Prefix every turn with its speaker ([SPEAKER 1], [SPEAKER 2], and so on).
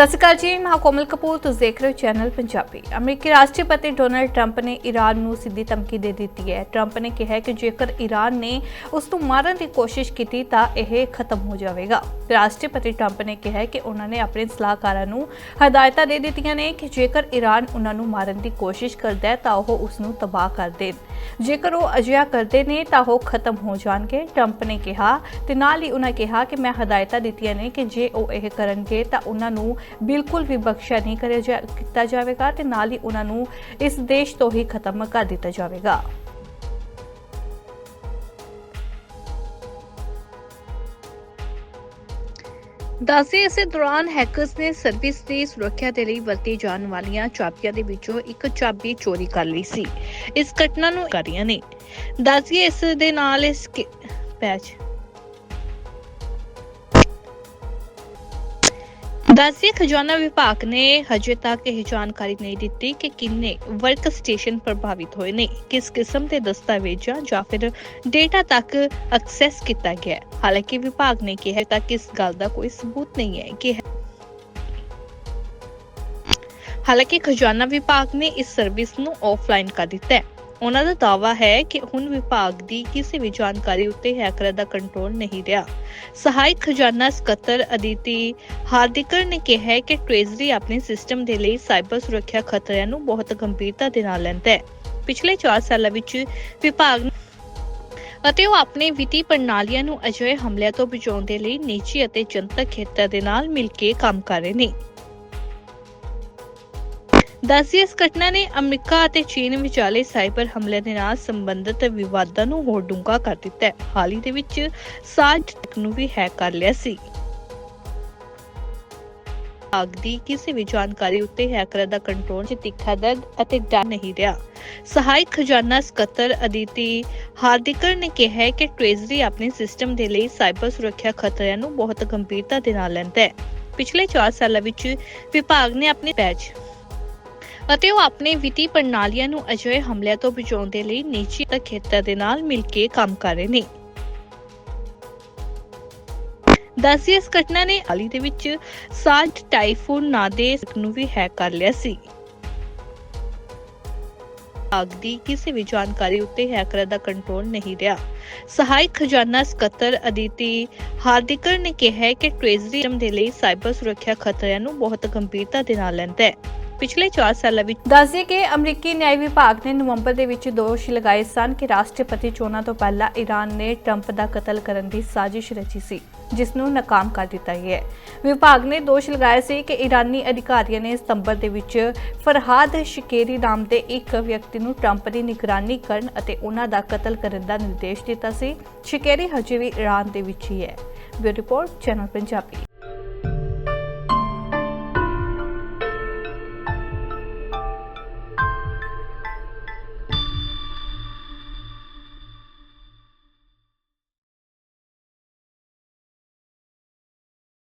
[SPEAKER 1] ਸਤਿ ਸ਼੍ਰੀ ਅਕਾਲ ਜੀ, ਮੈਂ ਕੋਮਲ ਕਪੂਰ, ਤੁਸੀਂ ਦੇਖ ਰਹੇ ਹੋ ਚੈਨਲ ਪੰਜਾਬੀ। ਅਮਰੀਕੀ ਰਾਸ਼ਟਰਪਤੀ ਡੋਨਲਡ ਟਰੰਪ ਨੇ ਈਰਾਨ ਨੂੰ ਸਿੱਧੀ ਧਮਕੀ ਦੇ ਦਿੱਤੀ ਹੈ। ਟਰੰਪ ਨੇ ਕਿਹਾ ਕਿ ਜੇਕਰ ਈਰਾਨ ਨੇ ਉਸ ਨੂੰ ਮਾਰਨ ਦੀ ਕੋਸ਼ਿਸ਼ ਕੀਤੀ ਤਾਂ ਇਹ ਖਤਮ ਹੋ ਜਾਵੇਗਾ। ਰਾਸ਼ਟਰਪਤੀ ਟਰੰਪ ਨੇ ਕਿਹਾ ਕਿ ਉਹਨਾਂ ਨੇ ਆਪਣੇ ਸਲਾਹਕਾਰਾਂ ਨੂੰ ਹਦਾਇਤਾਂ ਦੇ ਦਿੱਤੀਆਂ ਨੇ ਕਿ ਜੇਕਰ ਈਰਾਨ ਉਹਨਾਂ ਨੂੰ ਮਾਰਨ ਦੀ ਕੋਸ਼ਿਸ਼ ਕਰਦਾ ਹੈ ਤਾਂ ਉਹ ਉਸ ਨੂੰ ਤਬਾਹ ਕਰ ਦੇਣ। ਜੇਕਰ ਉਹ ਅਜਿਹਾ ਕਰਦੇ ਨੇ ਤਾਂ ਉਹ ਖਤਮ ਹੋ ਜਾਣਗੇ, ਟਰੰਪ ਨੇ ਕਿਹਾ ਤੇ ਨਾਲ ਹੀ ਉਹਨਾਂ ਕਿਹਾ ਕਿ ਮੈਂ ਹਦਾਇਤਾਂ ਦਿੱਤੀਆਂ ਨੇ ਕਿ ਜੇ ਉਹ ਇਹ ਕਰਨਗੇ ਤਾਂ ਉਹਨਾਂ ਨੂੰ ਬਿਲਕੁਲ ਵੀ ਬਖਸ਼ਿਆ ਨਹੀਂ ਕਰਿਆ ਜਾ- ਕੀਤਾ ਜਾਵੇਗਾ ਤੇ ਨਾਲ ਹੀ ਉਹਨਾਂ ਨੂੰ ਇਸ ਦੇਸ਼ ਤੋਂ ਹੀ ਖਤਮ ਕਰ ਦਿੱਤਾ ਜਾਵੇਗਾ। ਦੱਸੇ ਇਸੇ ਦੌਰਾਨ ਹੈਕਰਸ ਨੇ ਸਰਵਿਸ ਦੀ ਸੁਰੱਖਿਆ ਦੇ ਲਈ ਵਰਤੀ ਜਾਣ ਵਾਲੀਆਂ ਚਾਬੀਆਂ ਦੇ ਵਿੱਚੋਂ ਇੱਕ ਚਾਬੀ ਚੋਰੀ ਕਰ ਲਈ ਸੀ। ਇਸ ਘਟਨਾ ਨੂੰ ਕਰੀਆਂ ਨੇ। ਦੱਸਿਏ ਇਸ ਦੇ ਨਾਲ ਇਸ ਪੈਚ ਦੱਸਿਏ ਖਜ਼ਾਨਾ ਵਿਭਾਗ ਨੇ ਹਜੇ ਤੱਕ ਇਹ ਜਾਣਕਾਰੀ ਨਹੀਂ ਦਿੱਤੀ ਕਿ ਕਿੰਨੇ ਵਰਕ ਸਟੇਸ਼ਨ ਪ੍ਰਭਾਵਿਤ ਹੋਏ ਨੇ, ਕਿਸ ਕਿਸਮ ਦੇ ਦਸਤਾਵੇਜ਼ਾਂ ਜਾਂ ਫਿਰ ਡੇਟਾ ਤੱਕ ਐਕਸੈਸ ਕੀਤਾ ਗਿਆ ਹੈ। ਹਾਲਾਂਕਿ ਵਿਭਾਗ ਨੇ ਕਿਹਾ ਤੱਕ ਇਸ ਗੱਲ ਦਾ ਕੋਈ ਸਬੂਤ ਨਹੀਂ ਹੈ ਕਿ ਹਾਲਾਂਕਿ ਖਜ਼ਾਨਾ ਵਿਭਾਗ ਨੇ ਇਸ ਸਰਵਿਸ ਨੂੰ ਆਫਲਾਈਨ ਕਰ ਦਿੱਤਾ ਹੈ ਉਹਨਾਂ ਦਾ ਦਾਅਵਾ ਹੈ ਕਿ ਹੁਣ ਵਿਭਾਗ ਦੀ ਕਿਸੇ ਵੀ ਜਾਣਕਾਰੀ ਉੱਤੇ ਹੈਕਰਾਂ ਦਾ ਕੰਟਰੋਲ ਨਹੀਂ ਰਿਹਾ। ਸਹਾਇਕ ਖਜ਼ਾਨਾ ਸਕੱਤਰ ਅਦਿਤੀ ਹਾਰਦਿਕਰ ਨੇ ਕਿਹਾ ਕਿ ਟ੍ਰੇਜ਼ਰੀ ਆਪਣੇ ਸਿਸਟਮ ਦੇ ਲਈ ਸਾਈਬਰ ਸੁਰੱਖਿਆ ਖਤਰਿਆਂ ਨੂੰ ਬਹੁਤ ਗੰਭੀਰਤਾ ਦੇ ਨਾਲ ਲੈਂਦਾ ਹੈ। ਪਿਛਲੇ 4 ਸਾਲਾਂ ਵਿੱਚ ਵਿਭਾਗ ਅਤੇ ਉਹ ਆਪਣੇ ਵਿੱਤੀ ਪ੍ਰਣਾਲੀਆਂ ਨੂੰ ਅਜਿਹੇ ਹਮਲਿਆਂ ਤੋਂ ਬਚਾਉਣ ਦੇ ਲਈ ਨਿੱਜੀ ਅਤੇ ਜਨਤਕ ਖੇਤਰ ਦੇ ਨਾਲ ਮਿਲ ਕੇ ਕੰਮ ਕਰ ਰਹੇ ਨੇ। ਦੱਸਿਏ ਇਸ ਘਟਨਾ ਨੇ ਅਮਰੀਕਾ ਅਤੇ ਚੀਨ ਵਿਚਾਲੇ ਸਾਈਬਰ ਹਮਲੇ ਦੇ ਨਾਲ ਸੰਬੰਧਿਤ ਵਿਵਾਦਾਂ ਨੂੰ ਹੋਰ ਡੂੰਘਾ ਕਰ ਦਿੱਤਾ ਹੈ। ਹਾਲ ਹੀ ਦੇ ਵਿੱਚ ਸਾਜ ਨੂੰ ਵੀ ਹੈਕ ਕਰ ਲਿਆ ਸੀ। ਆਗ ਦੀ ਕਿਸੇ ਵੀ ਜਾਣਕਾਰੀ ਉੱਤੇ ਹੈਕਰਾਂ ਦਾ ਕੰਟਰੋਲ ਚ ਤਿੱਖਾ ਦਰਦ ਅਤੇ ਡਰ ਨਹੀਂ ਰਿਹਾ। ਸਹਾਇਕ ਖਜ਼ਾਨਾ ਸਕੱਤਰ ਅਦਿਤੀ ਹਾਰਦਿਕਰ ਨੇ ਕਿਹਾ ਕਿ ਟ੍ਰੇਜ਼ਰੀ ਆਪਣੇ ਸਿਸਟਮ ਦੇ ਲਈ ਸਾਈਬਰ ਸੁਰੱਖਿਆ ਖਤਰਿਆਂ ਨੂੰ ਬਹੁਤ ਗੰਭੀਰਤਾ ਦੇ ਨਾਲ ਲੈਂਦਾ ਹੈ। ਪਿਛਲੇ 4 ਸਾਲਾਂ ਵਿੱਚ ਵਿਭਾਗ ਨੇ ਆਪਣੇ ਪੈਚ ਅਤੇ ਉਹ ਆਪਣੇ ਵਿੱਤੀ ਪ੍ਰਣਾਲੀਆਂ ਨੂੰ ਅਜਿਹੇ ਹਮਲਿਆਂ ਤੋਂ ਬਚਾਉਣ ਦੇ ਲਈ ਨਿੱਜੀ ਖੇਤਰ ਦੇ ਨਾਲ ਮਿਲ ਕੇ ਕੰਮ ਕਰ ਰਹੇ ਨੇ। ਦੱਸਿਏ ਇਸ ਘਟਨਾ ਨੇ ਹਾਲ ਦੇ ਵਿੱਚ ਸਾਜ ਟਾਈਫੂਨ ਨਾਂ ਦੇ ਨੂੰ ਵੀ ਹੈਕ ਕਰ ਲਿਆ ਸੀ। ਆਗ ਦੀ ਕਿਸੇ ਵੀ ਜਾਣਕਾਰੀ ਉੱਤੇ ਹੈਕਰ ਦਾ ਕੰਟਰੋਲ ਨਹੀਂ ਰਿਹਾ। ਸਹਾਇਕ ਖਜ਼ਾਨਾ ਸਕੱਤਰ ਅਦਿਤੀ ਹਾਰਦਿਕਰ ਨੇ ਕਿਹਾ ਕਿ ਟ੍ਰੇਜ਼ਰੀ ਦੇ ਲਈ ਸਾਈਬਰ ਸੁਰੱਖਿਆ ਖਤਰਿਆਂ ਨੂੰ ਬਹੁਤ ਗੰਭੀਰਤਾ ਦੇ ਨਾਲ ਲੈਂਦਾ ਹੈ। ਪਿਛਲੇ 4 ਸਾਲਾਂ ਵਿੱਚ ਦੱਸਦੇ ਕਿ ਅਮਰੀਕੀ ਨਿਆਂ ਵਿਭਾਗ ਨੇ ਨਵੰਬਰ ਦੇ ਵਿੱਚ ਦੋਸ਼ ਲਗਾਏ ਸਨ ਕਿ ਰਾਸ਼ਟਰਪਤੀ ਚੋਣਾਂ ਤੋਂ ਪਹਿਲਾਂ ਈਰਾਨ ਨੇ ਟਰੰਪ ਦਾ ਕਤਲ ਕਰਨ ਦੀ ਸਾਜ਼ਿਸ਼ ਰਚੀ ਸੀ, ਜਿਸ ਨੂੰ ਨਾਕਾਮ ਕਰ ਦਿੱਤਾ ਗਿਆ ਹੈ। ਵਿਭਾਗ ਨੇ ਦੋਸ਼ ਲਗਾਇਆ ਸੀ ਕਿ ਈਰਾਨੀ ਅਧਿਕਾਰੀਆਂ ਨੇ ਸਤੰਬਰ ਦੇ ਵਿੱਚ ਫਰਹਾਦ ਸ਼ਕੇਰੀ ਨਾਮ ਦੇ ਇੱਕ ਵਿਅਕਤੀ ਨੂੰ ਟਰੰਪ ਦੀ ਨਿਗਰਾਨੀ ਕਰਨ ਅਤੇ ਉਹਨਾਂ ਦਾ ਕਤਲ ਕਰਨ ਦਾ ਨਿਰਦੇਸ਼ ਦਿੱਤਾ ਸੀ। ਸ਼ਕੇਰੀ ਹਜੇ ਵੀ ਈਰਾਨ ਦੇ ਵਿੱਚ ਹੀ ਹੈ। Bureau report, channel Punjabi.